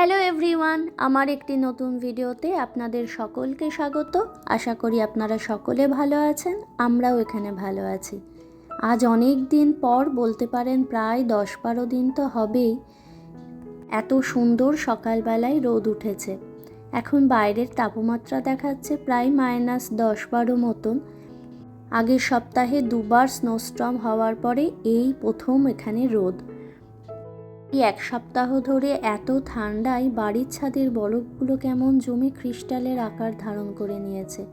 Hello everyone, আমার একটি নতুন ভিডিওতে আপনাদের সকলকে স্বাগত। আশা করি আপনারা সকলে ভালো আছেন, আমরাও এখানে ভালো আছি। আজ অনেক দিন পর বলতে পারেন প্রায় দশ বারো দিন তো হবেই। এত সুন্দর সকালবেলায় রোদ উঠেছে। এখন বাইরের তাপমাত্রা দেখাচ্ছে প্রায় মাইনাস দশ বারো মতন। আগের সপ্তাহে দুবার স্নোস্টর্ম হওয়ার পরে এই প্রথম এখানে রোদ। এক সপ্তাহ ধরে এত ঠান্ডায় বাড়ির ছাদের বরফগুলো কেমন জমে ক্রিস্টালের আকার ধারণ করে নিয়েছে।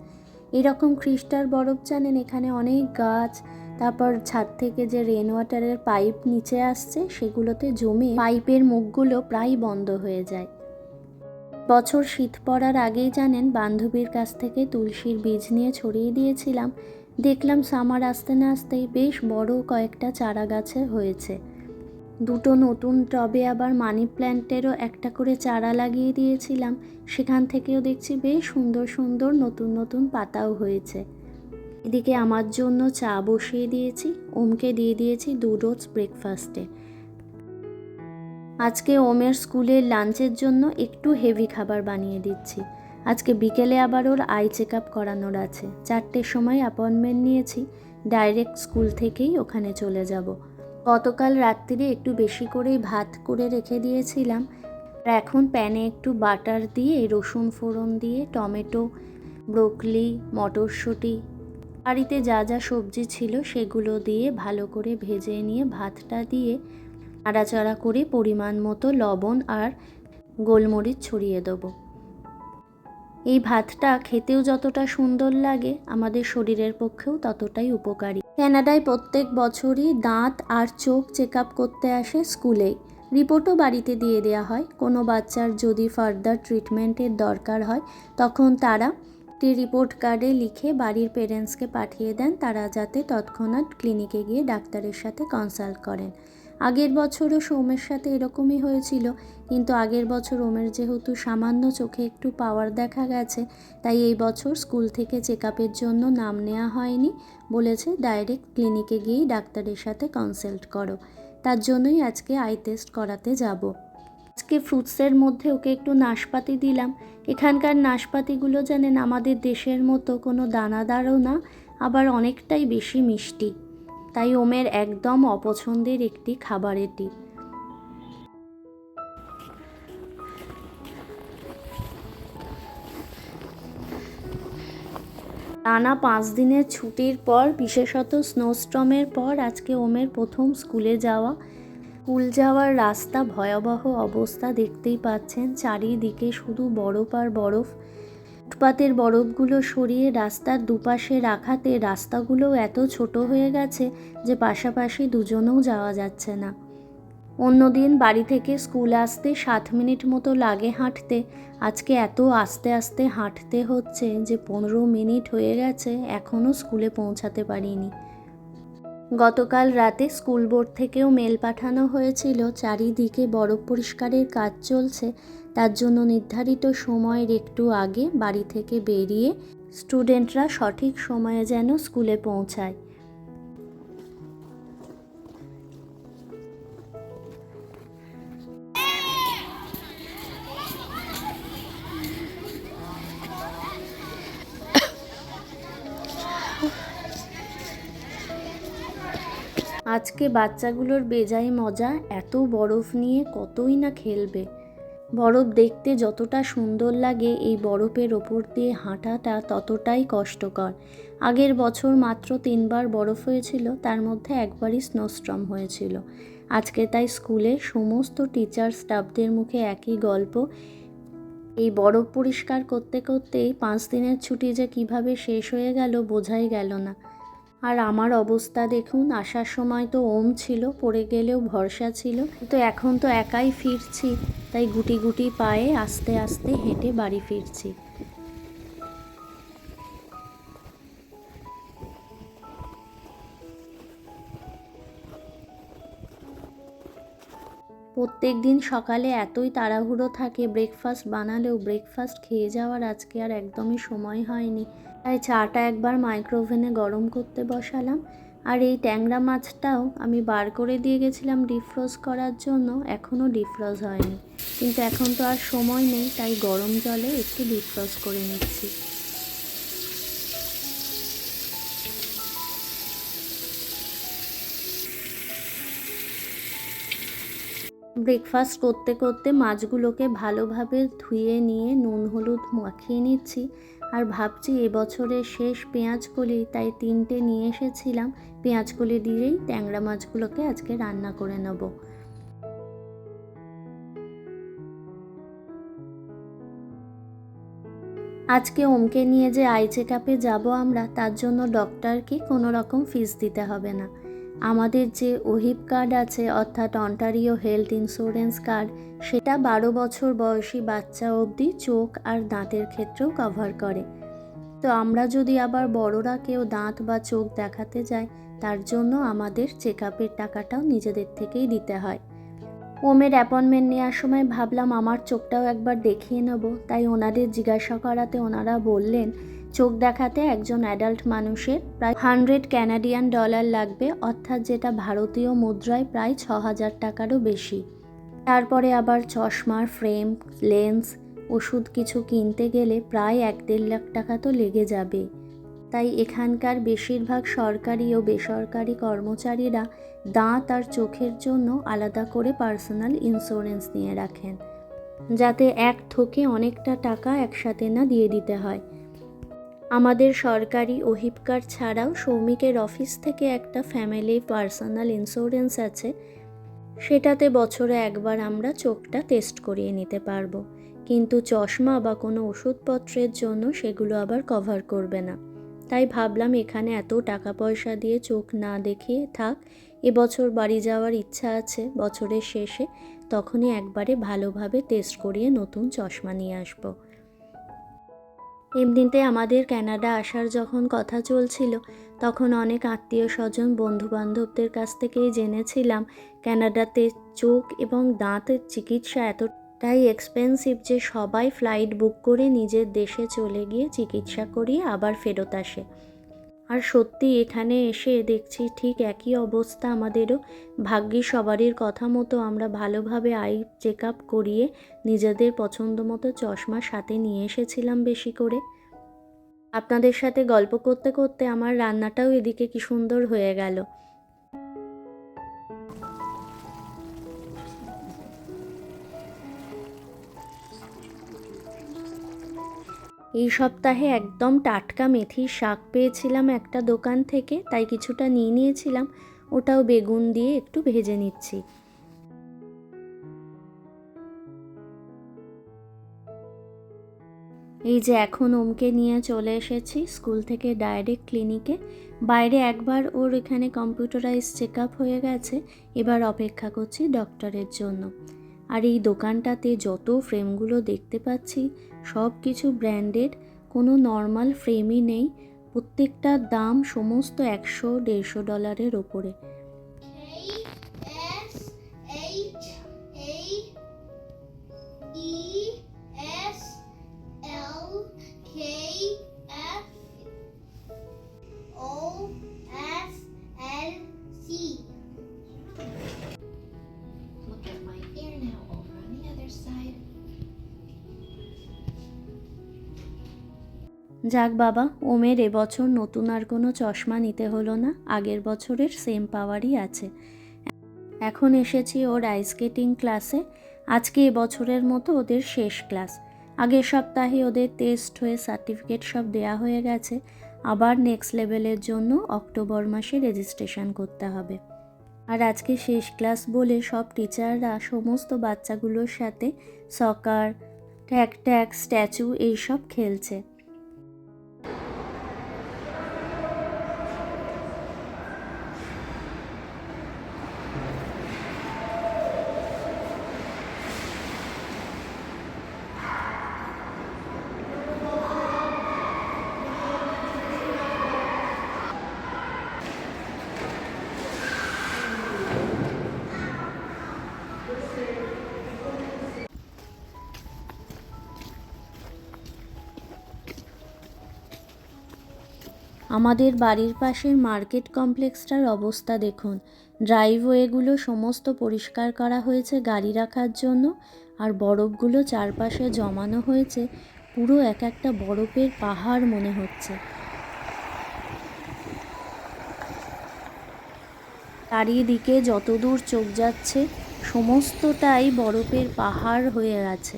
এরকম ক্রিস্টাল বরফ জানেন, এখানে অনেক গাছ, তারপর ছাদ থেকে যে রেন ওয়াটারের পাইপ নিচে আসছে, সেগুলোতে জমে পাইপের মুখগুলো প্রায় বন্ধ হয়ে যায়। বছর শীত পড়ার আগেই জানেন, বান্ধবীর কাছ থেকে তুলসীর বীজ নিয়ে ছড়িয়ে দিয়েছিলাম। দেখলাম সামার আসতে না আসতেই বেশ বড় কয়েকটা চারা গাছে হয়েছে। দুটো নতুন টবে আবার মানি প্ল্যান্টেরও একটা করে চারা লাগিয়ে দিয়েছিলাম। সেখান থেকেও দেখছি বেশ সুন্দর সুন্দর নতুন নতুন পাতাও হয়েছে। এদিকে আমার জন্য চা বসিয়ে দিয়েছি, ওমকে দিয়ে দিয়েছি দু রোজ ব্রেকফাস্টে। আজকে ওমের স্কুলের লাঞ্চের জন্য একটু হেভি খাবার বানিয়ে দিচ্ছি। আজকে বিকেলে আবার ওর আই চেক আপ করানোর আছে। চারটের সময় অ্যাপয়েন্টমেন্ট নিয়েছি, ডাইরেক্ট স্কুল থেকেই ওখানে চলে যাব। গতকাল রাত্রিরে একটু বেশি করেই ভাত করে রেখে দিয়েছিলাম। আর এখন প্যানে একটু বাটার দিয়ে, রসুন ফোড়ন দিয়ে, টমেটো, ব্রোকলি, মটরশুঁটি, বাড়িতে যা যা সবজি ছিল সেগুলো দিয়ে ভালো করে ভেজে নিয়ে ভাতটা দিয়ে নাড়াচাড়া করে পরিমাণ মতো লবণ আর গোলমরিচ ছড়িয়ে দেবো। এই ভাতটা খেতেও যতটা সুন্দর লাগে, আমাদের শরীরের পক্ষেও ততটাই উপকারী। ক্যানাডায় প্রত্যেক বছরই দাঁত আর চোখ চেক করতে আসে স্কুলেই রিপোর্টও বাড়িতে দিয়ে দেওয়া হয়। কোনো বাচ্চার যদি ফার্দার ট্রিটমেন্টের দরকার হয়, তখন তারা একটি রিপোর্ট কার্ডে লিখে বাড়ির পেরেন্টসকে পাঠিয়ে দেন। তারা যাতে তৎক্ষণাৎ ক্লিনিকে গিয়ে ডাক্তারের সাথে কনসাল্ট করেন। আগের বছরও সৌমের সাথে এরকমই হয়েছিল, কিন্তু আগের বছর ওমের যেহেতু সামান্য চোখে একটু পাওয়ার দেখা গেছে, তাই এই বছর স্কুল থেকে চেক জন্য নাম নেওয়া হয়নি বলেছে ডাইরেক্ট ক্লিনিকে গিয়েই ডাক্তারের সাথে কনসাল্ট করো। তার জন্যই আজকে আই টেস্ট করাতে যাব। আজকে ফ্রুটসের মধ্যে ওকে একটু নাশপাতি দিলাম। এখানকার নাশপাতিগুলো জানেন আমাদের দেশের মতো কোনো দানাদারও না, আবার অনেকটাই বেশি মিষ্টি। তাই ওমের একদম অপছন্দের একটি খাবার এটি টানা পাঁচ দিনের ছুটির পর, বিশেষত স্নোস্টর্মের পর, আজকে ওমের প্রথম স্কুলে যাওয়া। স্কুল যাওয়ার রাস্তা ভয়াবহ অবস্থা দেখতেই পাচ্ছেন। চারিদিকে শুধু বরফ আর বরফ। ফুটপাতের বরফগুলো সরিয়ে রাস্তার দুপাশে রাখাতে রাস্তাগুলো এত ছোট হয়ে গেছে যে পাশাপাশি দুজনেও যাওয়া যাচ্ছে না। অন্যদিন বাড়ি থেকে স্কুল আসতে সাত মিনিট মতো লাগে হাঁটতে। আজকে এত আস্তে আস্তে হাঁটতে হচ্ছে যে পনেরো মিনিট হয়ে গেছে এখনও স্কুলে পৌঁছাতে পারিনি। গতকাল রাতে স্কুল বোর্ড থেকেও মেল পাঠানো হয়েছিল, চারিদিকে বরফ পরিষ্কারের কাজ চলছে, তার জন্য নির্ধারিত সময়ের একটু আগে বাড়ি থেকে বেরিয়ে স্টুডেন্টরা সঠিক সময়ে যেন স্কুলে পৌঁছায়। আজকে বাচ্চাগুলোর বেজায় মজা, এত বরফ নিয়ে কতই না খেলবে। বরফ দেখতে যতটা সুন্দর লাগে এই বরফের ওপর দিয়ে হাঁটাটা ততটাই কষ্টকর। আগের বছর মাত্র তিনবার বরফ হয়েছিল, তার মধ্যে একবারই স্নোস্ট্রম হয়েছিল। আজকে তাই স্কুলে সমস্ত টিচার স্টাফদের মুখে একই গল্প। এই বরফ পরিষ্কার করতে করতেই পাঁচ দিনের ছুটি যে কীভাবে শেষ হয়ে গেল, বোঝাই গেল না। আর আমার অবস্থা দেখুন, আসার সময় তো ওম ছিল, পড়ে গেলেও ভরসা ছিল। তো এখন তো একাই ফিরছি, তাই গুটি গুটি পায়ে আস্তে আস্তে হেঁটে বাড়ি ফিরছি। প্রত্যেক দিন সকালে এতই তাড়াহুড়ো থাকে ব্রেকফাস্ট বানালেও ব্রেকফাস্ট খেয়ে যাওয়ার আজকে আর একদমই সময় হয়নি। তাই চাটা একবার মাইক্রোওভেনে গরম করতে বসালাম। আর এই ট্যাংরা মাছটাও আমি বার করে দিয়ে গেছিলাম ডিফ্রোজ করার জন্য, এখনও ডিফ্রোজ হয়নি। কিন্তু এখন তো আর সময় নেই, তাই গরম জলে একটু ডিফ্রোজ করে নিচ্ছি। ব্রেকফাস্ট করতে করতে মাছগুলোকে ভালোভাবে ধুয়ে নিয়ে নুন হলুদ মাখিয়ে নিচ্ছি। আর ভাবছি এবছরের শেষ পেঁয়াজকলি, তাই তিনটে নিয়ে এসেছিলাম। পেঁয়াজকলি দিয়েই ট্যাংরা মাছগুলোকে আজকে রান্না করে নেব। আজকে ওমকে নিয়ে যে আই চেক আপে যাব আমরা, তার জন্য ডক্টরকে কোনো রকম ফিস দিতে হবে না। আমাদের যে ওহিপ কার্ড আছে, অর্থাৎ অন্টারিও হেলথ ইন্স্যুরেন্স কার্ড, সেটা বারো বছর বয়সী বাচ্চা অবধি চোখ আর দাঁতের ক্ষেত্রেও কভার করে। তো আমরা যদি আবার বড়রা কেউ দাঁত বা চোখ দেখাতে যাই, তার জন্য আমাদের চেক আপের টাকাটাও নিজেদের থেকেই দিতে হয়। ওমের অ্যাপয়েন্টমেন্ট নেওয়ার সময় ভাবলাম আমার চোখটাও একবার দেখিয়ে নেব, তাই ওনাদের জিজ্ঞাসা করাতে ওনারা বললেন চোখ দেখাতে একজন অ্যাডাল্ট মানুষের প্রায় হান্ড্রেড ক্যানাডিয়ান ডলার লাগবে, অর্থাৎ যেটা ভারতীয় মুদ্রায় প্রায় ছ হাজার টাকারও বেশি। তারপরে আবার চশমার ফ্রেম, লেন্স, ওষুধ কিছু কিনতে গেলে প্রায় এক দেড় লাখ টাকা তো লেগে যাবে। তাই এখানকার বেশিরভাগ সরকারি ও বেসরকারি কর্মচারীরা দাঁত আর চোখের জন্য আলাদা করে পার্সোনাল ইন্স্যুরেন্স নিয়ে রাখেন, যাতে এক থোকে অনেকটা টাকা একসাথে না দিয়ে দিতে হয়। আমাদের সরকারি ওহিপকার ছাড়াও সৌমিকের অফিস থেকে একটা ফ্যামিলি পার্সোনাল ইন্স্যুরেন্স আছে। সেটাতে বছরে একবার আমরা চোখটা টেস্ট করিয়ে নিতে পারব। কিন্তু চশমা বা কোনো ওষুধপত্রের জন্য সেগুলো আবার কভার করবে না। তাই ভাবলাম এখানে এত টাকা পয়সা দিয়ে চোখ না দেখিয়ে থাক এবছর বাড়ি যাওয়ার ইচ্ছা আছে বছরের শেষে, তখনই একবারে ভালোভাবে টেস্ট করিয়ে নতুন চশমা নিয়ে আসব। এমনিতে আমাদের ক্যানাডা আসার যখন কথা চলছিল, তখন অনেক আত্মীয় স্বজন বন্ধুবান্ধবদের কাছ থেকেই জেনেছিলাম ক্যানাডাতে চোখ এবং দাঁতের চিকিৎসা এতটাই এক্সপেন্সিভ যে সবাই ফ্লাইট বুক করে নিজের দেশে চলে গিয়ে চিকিৎসা করিয়ে আবার ফেরত আসে। আর সত্যি এখানে এসে দেখছি ঠিক একই অবস্থা আমাদেরও। ভাগ্যি সবারই কথা মতো আমরা ভালোভাবে আই চেক আপ করিয়ে নিজেদের পছন্দ মতো চশমা সাথে নিয়ে এসেছিলাম বেশি করে। আপনাদের সাথে গল্প করতে করতে আমার রান্নাটাও এদিকে কি সুন্দর হয়ে গেল। এই সপ্তাহে একদম টাটকা মেথির শাক পেয়েছিলাম একটা দোকান থেকে, তাই কিছুটা নিয়ে নিয়েছিলাম। ওটাও বেগুন দিয়ে একটু ভেজে নিচ্ছি। এই যে এখন ওমকে নিয়ে চলে এসেছি স্কুল থেকে ডাইরেক্ট ক্লিনিকে। বাইরে একবার ওর এখানে কম্পিউটারাইজ চেক আপ হয়ে গেছে। এবার অপেক্ষা করছি ডক্টরের জন্য। আর এই দোকানটাতে যত ফ্রেমগুলো দেখতে পাচ্ছি, সব কিছু ব্র্যান্ডেড, কোনো নর্মাল ফ্রেমই নেই। প্রত্যেকটার দাম সমস্ত একশো, দেড়শো ডলারের ওপরে। যাক বাবা, ওমের এবছর নতুন আর কোনো চশমা নিতে হলো না, আগের বছরের সেম পাওয়ারই আছে। এখন এসেছি ওর আইস স্কেটিং ক্লাসে আজকে এবছরের মতো ওদের শেষ ক্লাস আগের সপ্তাহে ওদের টেস্ট হয়ে সার্টিফিকেট সব দেয়া হয়ে গেছে, আবার নেক্সট লেভেলের জন্য অক্টোবর মাসে রেজিস্ট্রেশন করতে হবে। আর আজকে শেষ ক্লাস বলে সব টিচাররা সমস্ত বাচ্চাগুলোর সাথে সকার ট্যাক ট্যাক স্ট্যাচু এইসব খেলছে। আমাদের বাড়ির পাশের মার্কেট কমপ্লেক্সটার অবস্থা দেখুন। ড্রাইভওয়েগুলো সমস্ত পরিষ্কার করা হয়েছে গাড়ি রাখার জন্য, আর বরফগুলো চারপাশে জমানো হয়েছে, পুরো এক একটা বরফের পাহাড় মনে হচ্ছে। চারিদিকে যতদূর চোখ যাচ্ছে, সমস্তটাই বরফের পাহাড় হয়ে আছে।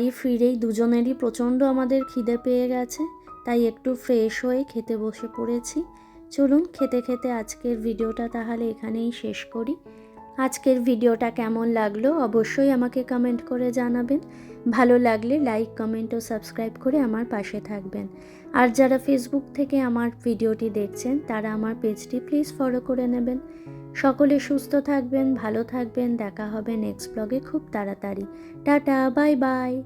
বাড়ি ফিরেই দুজনেরই প্রচণ্ড আমাদের খিদে পেয়ে গেছে, তাই একটু ফ্রেশ হয়ে খেতে বসে পড়েছি। চলুন খেতে খেতে আজকের ভিডিওটা তাহলে এখানেই শেষ করি। আজকের ভিডিওটা কেমন লাগল অবশ্যই আমাকে কমেন্ট করে জানাবেন। ভালো লাগলে লাইক কমেন্ট ও সাবস্ক্রাইব করে আমার পাশে থাকবেন। আর যারা ফেসবুক থেকে আমার ভিডিওটি দেখছেন, তারা আমার পেজটি প্লিজ ফলো করে নেবেন। সকলে সুস্থ থাকবেন ভালো থাকবেন দেখা হবে নেক্সট ব্লগে খুব তাড়াতাড়ি। Tata bye bye